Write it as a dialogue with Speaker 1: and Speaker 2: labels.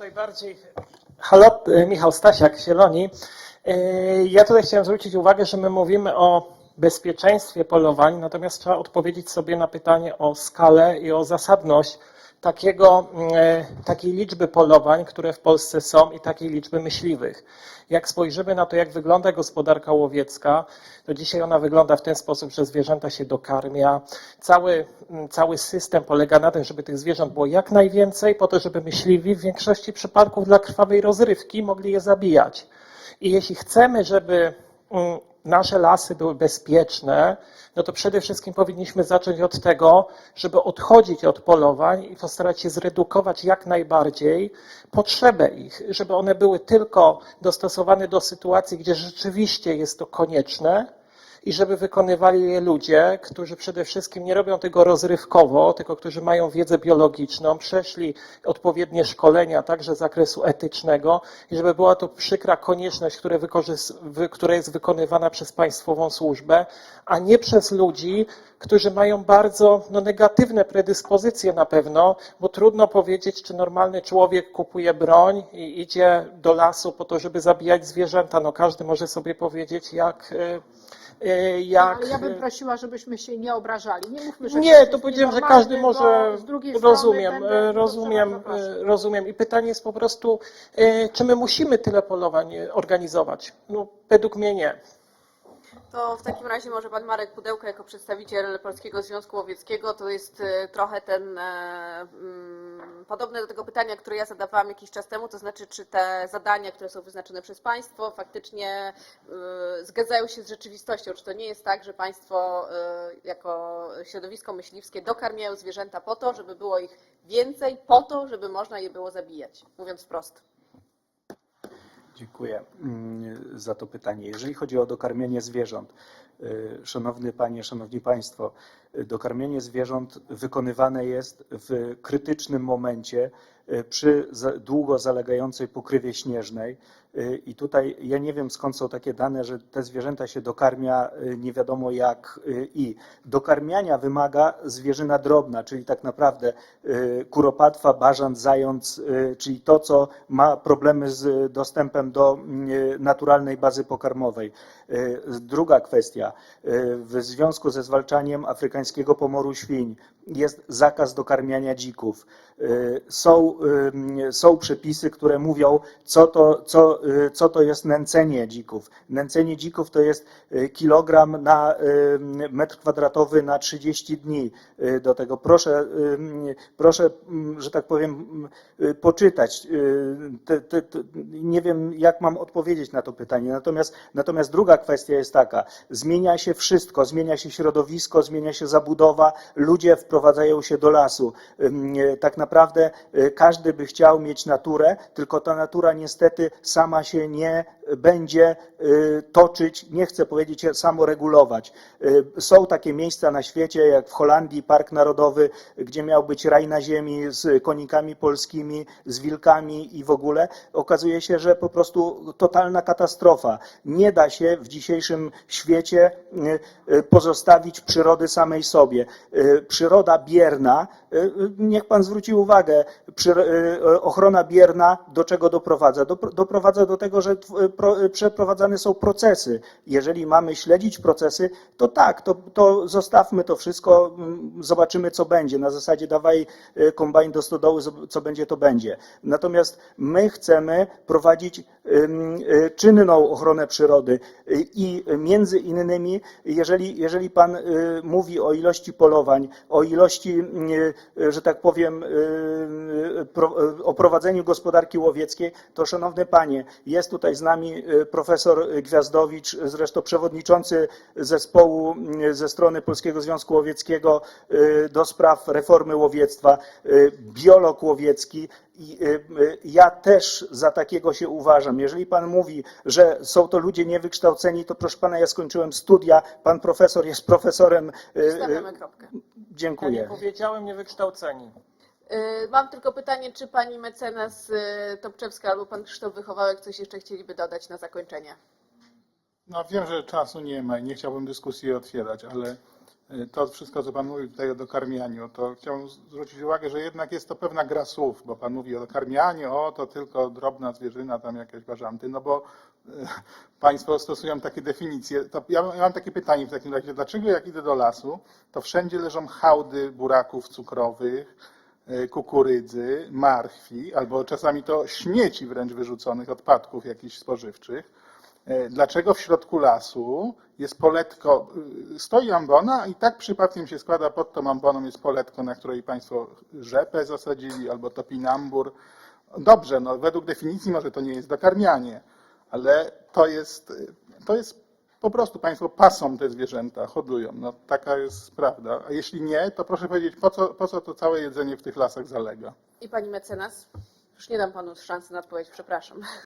Speaker 1: tutaj bardziej. Halo, e, Michał Stasiak, Zieloni. E, Ja tutaj chciałem zwrócić uwagę, że my mówimy o bezpieczeństwie polowań, natomiast trzeba odpowiedzieć sobie na pytanie o skalę i o zasadność takiego, e, takiej liczby polowań, które w Polsce są i takiej liczby myśliwych. Jak spojrzymy na to, jak wygląda gospodarka łowiecka, to dzisiaj ona wygląda w ten sposób, że zwierzęta się dokarmia. Cały, mm, cały system polega na tym, żeby tych zwierząt było jak najwięcej, po to, żeby myśliwi w większości przypadków dla krwawej rozrywki mogli je zabijać. I jeśli chcemy, żeby mm, nasze lasy były bezpieczne, no to przede wszystkim powinniśmy zacząć od tego, żeby odchodzić od polowań i postarać się zredukować jak najbardziej potrzebę ich, żeby one były tylko dostosowane do sytuacji, gdzie rzeczywiście jest to konieczne, i żeby wykonywali je ludzie, którzy przede wszystkim nie robią tego rozrywkowo, tylko którzy mają wiedzę biologiczną, przeszli odpowiednie szkolenia także z zakresu etycznego i żeby była to przykra konieczność, która jest wykonywana przez państwową służbę, a nie przez ludzi, którzy mają bardzo no, negatywne predyspozycje na pewno, bo trudno powiedzieć, czy normalny człowiek kupuje broń i idzie do lasu po to, żeby zabijać zwierzęta. No każdy może sobie powiedzieć, jak, e, jak
Speaker 2: Ale ja bym prosiła, żebyśmy się nie obrażali. Nie mówmy, że
Speaker 1: nie, to powiedziałem, że każdy może.
Speaker 2: z drugiej
Speaker 1: Rozumiem, e, rozumiem, e, rozumiem. I pytanie jest po prostu, e, czy my musimy tyle polowań e, organizować? No, według mnie nie.
Speaker 3: To w takim razie może pan Marek Pudełko jako przedstawiciel Polskiego Związku Łowieckiego, to jest e, trochę ten e, mm, podobne do tego pytania, które ja zadawałam jakiś czas temu, to znaczy czy te zadania, które są wyznaczone przez państwo faktycznie e, zgadzają się z rzeczywistością, czy to nie jest tak, że państwo jako środowisko myśliwskie dokarmiają zwierzęta po to, żeby było ich więcej, po to, żeby można je było zabijać, mówiąc wprost.
Speaker 4: Dziękuję mm, za to pytanie. Jeżeli chodzi o dokarmienie zwierząt, y, szanowny panie, szanowni państwo, y, dokarmienie zwierząt wykonywane jest w krytycznym momencie y, przy długo zalegającej pokrywie śnieżnej. Y, I tutaj ja nie wiem skąd są takie dane, że te zwierzęta się dokarmia y, nie wiadomo jak y, i. Dokarmiania wymaga zwierzyna drobna, czyli tak naprawdę kuropatwa, bażant, zając, czyli to, co ma problemy z dostępem do y, naturalnej bazy pokarmowej. Druga kwestia. W związku ze zwalczaniem afrykańskiego pomoru świń jest zakaz dokarmiania dzików. Y, Są, y, są przepisy, które mówią, co to, co, y, co to jest nęcenie dzików. Nęcenie dzików to jest kilogram na metr kwadratowy na 30 dni. Do tego proszę, proszę, mm, że tak powiem, poczytać. Nie wiem, jak mam odpowiedzieć na to pytanie. Natomiast, natomiast druga kwestia jest taka. Zmienia się wszystko, zmienia się środowisko, zmienia się zabudowa, ludzie wprowadzają się do lasu. E, Tak naprawdę e, każdy by chciał mieć naturę, tylko ta natura niestety sama się nie będzie e, toczyć, nie chcę powiedzieć samoregulować. Są takie miejsca na świecie, jak w Holandii Park Narodowy, gdzie miał być raj na ziemi z konikami polskimi, z wilkami i w ogóle. Okazuje się, że po prostu totalna katastrofa. Nie da się w dzisiejszym świecie pozostawić przyrody samej sobie. E, Przyroda bierna, e, e, niech pan zwróci uwagę, e, ochrona bierna do czego doprowadza? Dopro- Doprowadza do tego, że przeprowadzane są procesy. Jeżeli mamy śledzić procesy, to tak, to, to zostawmy to wszystko, mm, zobaczymy co będzie. Na zasadzie dawaj kombajn do stodoły, co będzie, to będzie. Natomiast my chcemy prowadzić czynną ochronę przyrody i między innymi, jeżeli, jeżeli pan mówi o ilości polowań, o ilości, e, że tak powiem, e, e, o prowadzeniu gospodarki łowieckiej, to szanowny panie, jest tutaj z nami e, profesor Gwiazdowicz, zresztą przewodniczący zespołu m, ze strony Polskiego Związku Łowieckiego e, do spraw reformy łowiectwa, e, biolog łowiecki. I e, e, ja też za takiego się uważam. Jeżeli pan mówi, że są to ludzie niewykształceni, to proszę pana, ja skończyłem studia, pan profesor jest profesorem. e, e,
Speaker 3: Stawiamy kropkę.
Speaker 1: Ja nie
Speaker 4: Dziękuję.
Speaker 1: powiedziałem niewykształceni.
Speaker 3: Y, Mam tylko pytanie, czy pani mecenas y, Topczewska albo pan Krzysztof Wychowałek coś jeszcze chcieliby dodać na zakończenie?
Speaker 5: No wiem, że czasu nie ma i nie chciałbym dyskusji otwierać, ale y, to wszystko, co Pan mówił tutaj o dokarmianiu, to chciałbym zwrócić uwagę, że jednak jest to pewna gra słów, bo Pan mówi o dokarmianiu, o to tylko drobna zwierzyna, tam jakieś bażanty, no bo Państwo stosują takie definicje. To ja, ja mam takie pytanie w takim razie, dlaczego jak idę do lasu, to wszędzie leżą hałdy buraków cukrowych, y, kukurydzy, marchwi, albo czasami to śmieci wręcz wyrzuconych, odpadków jakichś spożywczych. E, Dlaczego w środku lasu jest poletko, stoi ambona i tak przypadkiem się składa, pod tą amboną jest poletko, na której Państwo rzepę zasadzili albo topinambur. Dobrze, no według definicji może to nie jest dokarmianie, ale to jest, to jest po prostu Państwo pasą te zwierzęta, hodują. No taka jest prawda. A jeśli nie, to proszę powiedzieć, po co, po co to całe jedzenie w tych lasach zalega?
Speaker 3: I pani mecenas? Już nie dam panu szansy na odpowiedź, przepraszam.